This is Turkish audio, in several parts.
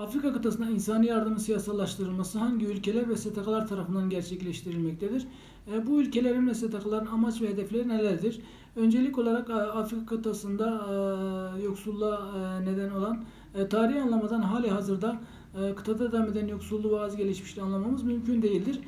Afrika kıtasında insani yardımın siyasallaştırılması hangi ülkeler ve STK'lar tarafından gerçekleştirilmektedir? E, bu ülkelerin ve STK'ların amaç ve hedefleri nelerdir? Öncelik olarak e, Afrika kıtasında e, yoksulluğa neden olan tarihi anlamadan hali hazırda kıtada devam eden yoksulluğu ve az gelişmişliği anlamamız mümkün değildir.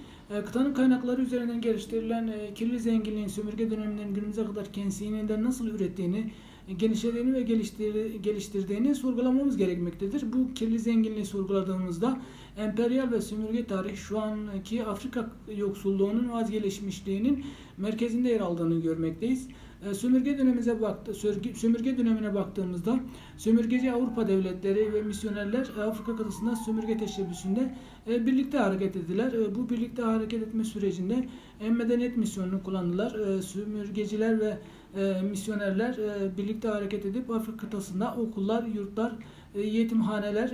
Kıtanın kaynakları üzerinden geliştirilen kirli zenginliğin sömürge döneminden günümüze kadar kendisinden nasıl ürettiğini, genişlediğini ve geliştir, geliştirdiğini sorgulamamız gerekmektedir. Bu kirli zenginliği sorguladığımızda emperyal ve sömürge tarih şu anki Afrika yoksulluğunun vazgeçmişliğinin merkezinde yer aldığını görmekteyiz. E, Sömürge dönemimize baktı, sörgü- sömürge dönemine baktığımızda sömürgeci Avrupa devletleri ve misyonerler e, Afrika kıtasında sömürge teşebbüsünde e, birlikte hareket ettiler. Bu birlikte hareket etme sürecinde e, medeniyet misyonunu kullandılar. Sömürgeciler ve misyonerler birlikte hareket edip Afrika kıtasında okullar, yurtlar, yetimhaneler,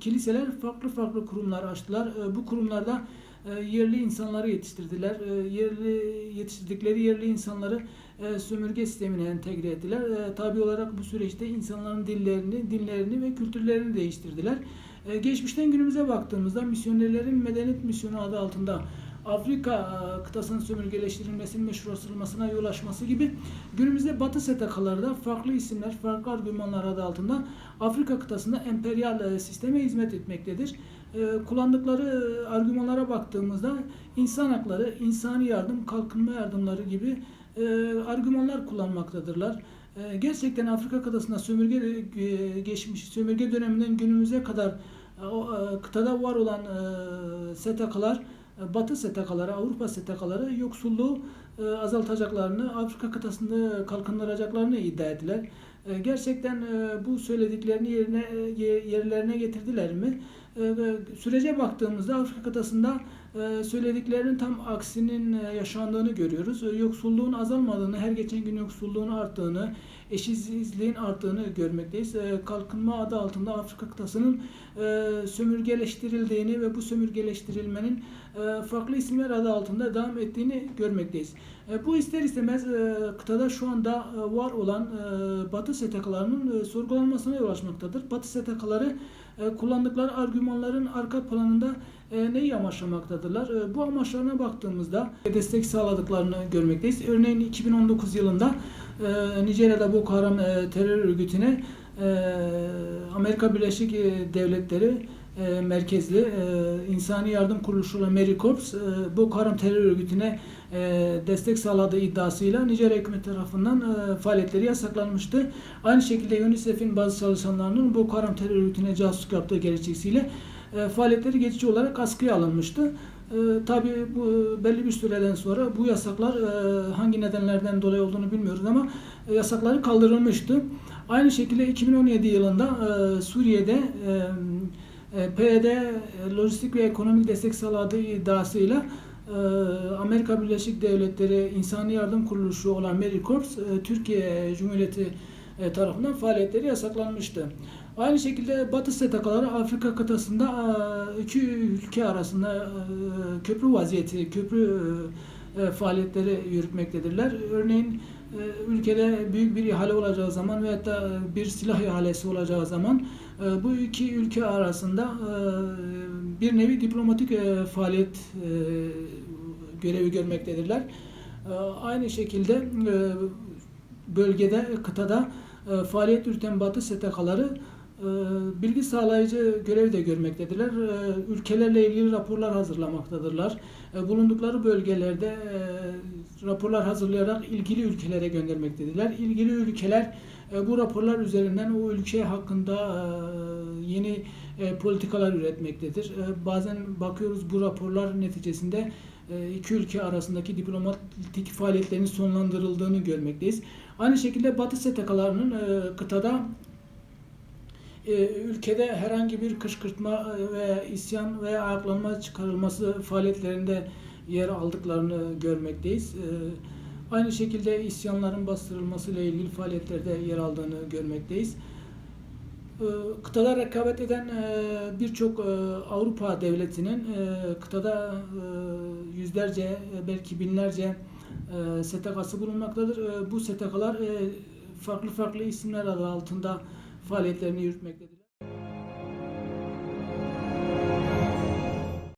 kiliseler, farklı farklı kurumlar açtılar. Bu kurumlarda yerli insanları yetiştirdiler. E, Yerli yetiştirdikleri yerli insanları e, sömürge sistemine entegre ettiler. E, Tabi olarak bu süreçte insanların dillerini, dinlerini ve kültürlerini değiştirdiler. Geçmişten günümüze baktığımızda misyonerlerin medeniyet misyonu adı altında Afrika e, kıtasının sömürgeleştirilmesinin meşrulaştırılmasına yol açması gibi günümüzde Batı STK'ları da farklı isimler, farklı argümanlar adı altında Afrika kıtasında emperyal e, sisteme hizmet etmektedir. E, Kullandıkları e, argümanlara baktığımızda insan hakları, insani yardım, kalkınma yardımları gibi e, argümanlar kullanmaktadırlar. E, Gerçekten Afrika kıtasında sömürge e, geçmiş, sömürge döneminden günümüze kadar kıtada var olan e, Batı STK'ları, Avrupa STK'ları yoksulluğu azaltacaklarını, Afrika kıtasında kalkındıracaklarını iddia ettiler. Gerçekten bu söylediklerini yerine ye- yerlerine getirdiler mi? E, e, Sürece baktığımızda Afrika kıtasında söylediklerinin tam aksinin e, yaşandığını görüyoruz. E, Yoksulluğun azalmadığını, her geçen gün yoksulluğun arttığını, eşitsizliğin arttığını görmekteyiz. E, Kalkınma adı altında Afrika kıtasının e, sömürgeleştirildiğini ve bu sömürgeleştirilmenin e, farklı isimler adı altında devam ettiğini görmekteyiz. Bu ister istemez kıtada şu anda var olan Batı STK'larının sorgulanmasına yol açmaktadır. Batı STK'ları kullandıkları argümanların arka planında e, neyi amaçlamaktadırlar? E, Bu amaçlarına baktığımızda destek sağladıklarını görmekteyiz. Örneğin 2019 yılında e, Nijerya'da Boko Haram e, terör örgütüne e, Amerika Birleşik e, Devletleri e, merkezli e, insani yardım kuruluşu olan Mary Corps e, Boko Haram terör örgütüne e, destek sağladığı iddiasıyla Nijerya hükümeti tarafından e, faaliyetleri yasaklanmıştı. Aynı şekilde UNICEF'in bazı çalışanlarının Boko Haram terör örgütüne casusluk yaptığı gerekçesiyle e, faaliyetleri geçici olarak askıya alınmıştı. E, tabii bu belli bir süreden sonra bu yasaklar e, hangi nedenlerden dolayı olduğunu bilmiyoruz ama e, yasakları kaldırılmıştı. Aynı şekilde 2017 yılında e, Suriye'de e, e, PYD e, lojistik ve ekonomik destek sağladığı iddiasıyla e, Amerika Birleşik Devletleri İnsani Yardım Kuruluşu olan Mary Corps e, Türkiye Cumhuriyeti e, tarafından faaliyetleri yasaklanmıştı. Aynı şekilde Batı STK'ları Afrika kıtasında e, iki ülke arasında e, köprü vaziyeti, köprü e, faaliyetleri yürütmektedirler. Örneğin e, ülkede büyük bir ihale olacağı zaman veyahut da e, bir silah ihalesi olacağı zaman e, bu iki ülke arasında e, bir nevi diplomatik e, faaliyet e, görevi görmektedirler. E, Aynı şekilde e, bölgede, kıtada e, faaliyet yürüten Batı STK'ları e, bilgi sağlayıcı görev de görmektedirler. E, Ülkelerle ilgili raporlar hazırlamaktadırlar. E, Bulundukları bölgelerde e, raporlar hazırlayarak ilgili ülkelere göndermektedirler. İlgili ülkeler e, bu raporlar üzerinden o ülke hakkında e, yeni e, politikalar üretmektedir. E, Bazen bakıyoruz bu raporlar neticesinde e, iki ülke arasındaki diplomatik faaliyetlerin sonlandırıldığını görmekteyiz. Aynı şekilde Batı STK'larının e, kıtada e, ülkede herhangi bir kışkırtma e, ve isyan veya ayaklanma çıkarılması faaliyetlerinde yer aldıklarını görmekteyiz. E, Aynı şekilde isyanların bastırılması ile ilgili faaliyetlerde yer aldığını görmekteyiz. E, Kıtada rekabet eden e, birçok e, Avrupa devletinin kıtada yüzlerce belki binlerce e, STK'sı bulunmaktadır. E, Bu STK'lar e, farklı farklı isimler adı altında faaliyetlerini yürütmektedir.